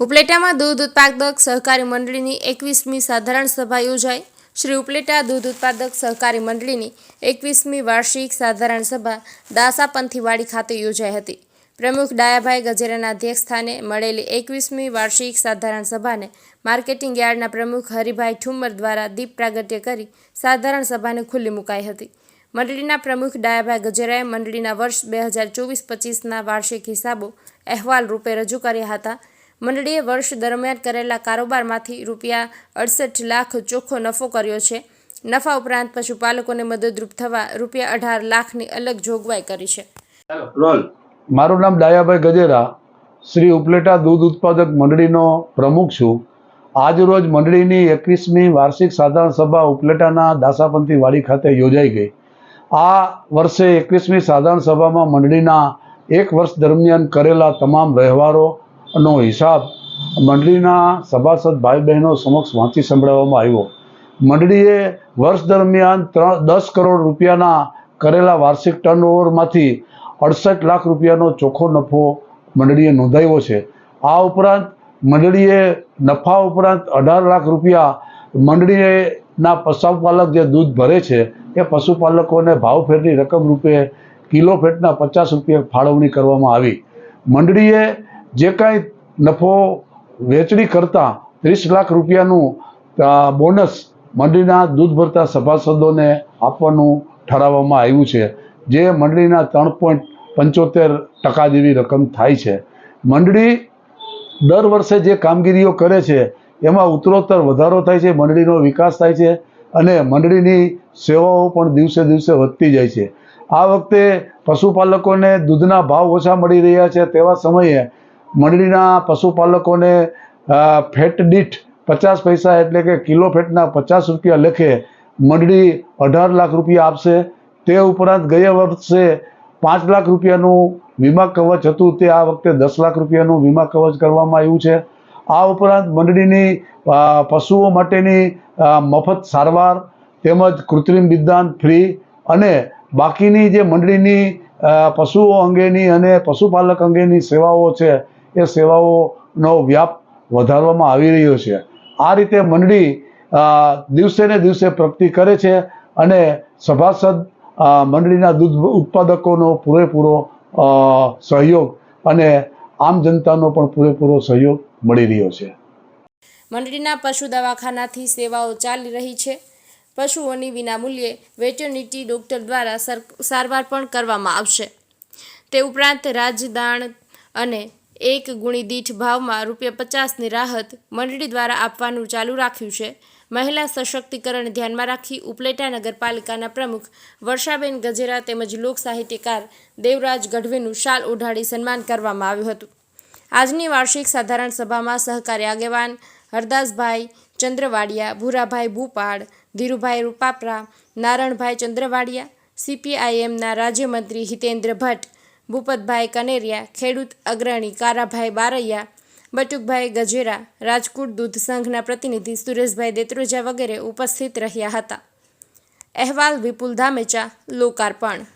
ઉપલેટામાં દૂધ ઉત્પાદક સહકારી મંડળીની એકવીસમી સાધારણ સભા યોજાઈ. શ્રી ઉપલેટા દૂધ ઉત્પાદક સહકારી મંડળીની એકવીસમી વાર્ષિક સાધારણ સભા દાસાપંથીવાડી ખાતે યોજાઈ હતી. પ્રમુખ ડાયાભાઈ ગજેરાના અધ્યક્ષસ્થાને મળેલી એકવીસમી વાર્ષિક સાધારણ સભાને માર્કેટિંગ યાર્ડના પ્રમુખ હરિભાઈ ઠુમ્મર દ્વારા દીપ પ્રાગટ્ય કરી સાધારણ સભાને ખુલ્લી મુકાઈ હતી. મંડળીના પ્રમુખ ડાયાભાઈ ગજેરાએ મંડળીના વર્ષ બે હજાર ચોવીસ પચીસના વાર્ષિક હિસાબો અહેવાલ રૂપે રજૂ કર્યા હતા. મંડળીએ વર્ષ દરમિયાન કરેલા કારોબારમાંથી રૂપિયા અડસઠ લાખ ચોખ્ખો નફો કર્યો છે. નફા ઉપરાંત પશુપાલકોને મદદરૂપ થવા રૂપિયા અઢાર લાખની અલગ જોગવાઈ કરી છે. રોલ. મારું નામ ડાયાભાઈ ગજેરા. શ્રી ઉપલેટા દૂધ ઉત્પાદક મંડળીનો પ્રમુખ છું. આજરોજ મંડળીની એકવીસમી વાર્ષિક સાધારણ સભા ઉપલેટાના દાસાપંથી વાડી ખાતે યોજાઈ ગઈ. આ વર્ષે એકવીસમી સાધારણ સભામાં મંડળીના એક વર્ષ દરમિયાન કરેલા તમામ વ્યવહારોનો હિસાબ મંડળીના સભાસદ ભાઈ બહેનો સમક્ષ વાંચી સંભળાવવામાં આવ્યો. મંડળીએ વર્ષ દરમિયાન ત્રણ, દસ કરોડ રૂપિયાના કરેલા વાર્ષિક ટર્નઓવરમાંથી અડસઠ લાખ રૂપિયાનો ચોખ્ખો નફો મંડળીએ નોંધાવ્યો છે. આ ઉપરાંત મંડળીએ નફા ઉપરાંત અઢાર લાખ રૂપિયા મંડળીના પશુપાલક જે દૂધ ભરે છે, એ પશુપાલકોને ભાવ ફેરની રકમ રૂપે કિલો ફેટના પચાસ રૂપિયા ફાળવણી કરવામાં આવી. મંડળીએ જે કાંઈ નફો વેચણી કરતાં ત્રીસ લાખ રૂપિયાનું બોનસ મંડળીના દૂધ ભરતા સભાસદોને આપવાનું ઠરાવવામાં આવ્યું છે, જે મંડળીના ત્રણ પોઈન્ટ પંચોતેર ટકા જેવી રકમ થાય છે. મંડળી દર વર્ષે જે કામગીરીઓ કરે છે, એમાં ઉત્તરોત્તર વધારો થાય છે, મંડળીનો વિકાસ થાય છે અને મંડળીની સેવાઓ પણ દિવસે દિવસે વધતી જાય છે. આ વખતે પશુપાલકોને દૂધના ભાવ ઓછા મળી રહ્યા છે, તેવા સમયે મંડળીના પશુપાલકોને ફેટ દીઠ પચાસ પૈસા એટલે કે કિલો ફેટના પચાસ રૂપિયા લેખે મંડળી અઢાર લાખ રૂપિયા આપશે. તે ઉપરાંત ગયા વર્ષે પાંચ લાખ રૂપિયાનું વીમા કવચ હતું. તે આ વખતે દસ લાખ રૂપિયાનું વીમા કવચ કરવામાં આવ્યું છે. આ ઉપરાંત મંડળીની પશુઓ માટેની મફત સારવાર તેમજ કૃત્રિમ વિદ્યાન ફ્રી અને બાકીની જે મંડળીની પશુઓ અંગેની અને પશુપાલક અંગેની સેવાઓ છે એ સેવાઓનો વ્યાપ વધારવામાં આવી રહ્યો છે. આ રીતે મંડળી દિવસે ને દિવસે પ્રગતિ કરે છે અને સભાસદ મંડળીના દૂધ ઉત્પાદકોનો પૂરેપૂરો સહયોગ અને આમ જનતાનો પણ પૂરેપૂરો સહયોગ મળી રહ્યો છે. મંડળીના પશુ દવાખાનાથી સેવાઓ ચાલી રહી છે. પશુઓની વિનામૂલ્યે વેટરનિટી ડૉક્ટર દ્વારા સર- સારવાર પણ કરવામાં આવશે. તે ઉપરાંત રાજદાણ અને એક ગુણી દીઠ ભાવમાં રૂપિયા પચાસની રાહત મંડળી દ્વારા આપવાનું ચાલુ રાખ્યું છે. મહિલા સશક્તિકરણ ધ્યાનમાં રાખી ઉપલેટા નગરપાલિકાના પ્રમુખ વર્ષાબેન ગજેરા તેમજ લોક સાહિત્યકાર દેવરાજ ગઢવીનું શાલ ઓઢાડી સન્માન કરવામાં આવ્યું હતું. આજની વાર્ષિક સાધારણ સભામાં સહકારી આગેવાન હરદાસભાઈ ચંદ્રવાડિયા, ભૂરાભાઈ ભૂપાડ ધીરુભાઈ રૂપાપરા, નારણભાઈ ચંદ્રવાડિયા, સીપીઆઈએમના રાજ્યમંત્રી હિતેન્દ્ર ભટ્ટ ભૂપતભાઈ કનેરિયા, ખેડૂત અગ્રણી કારાભાઈ બારૈયા, બટુકભાઈ ગજેરા, રાજકોટ દૂધ સંઘના પ્રતિનિધિ સુરેશભાઈ દેત્રોજા વગેરે ઉપસ્થિત રહ્યા હતા. અહેવાલ વિપુલ ધામેચા, લોકાર્પણ.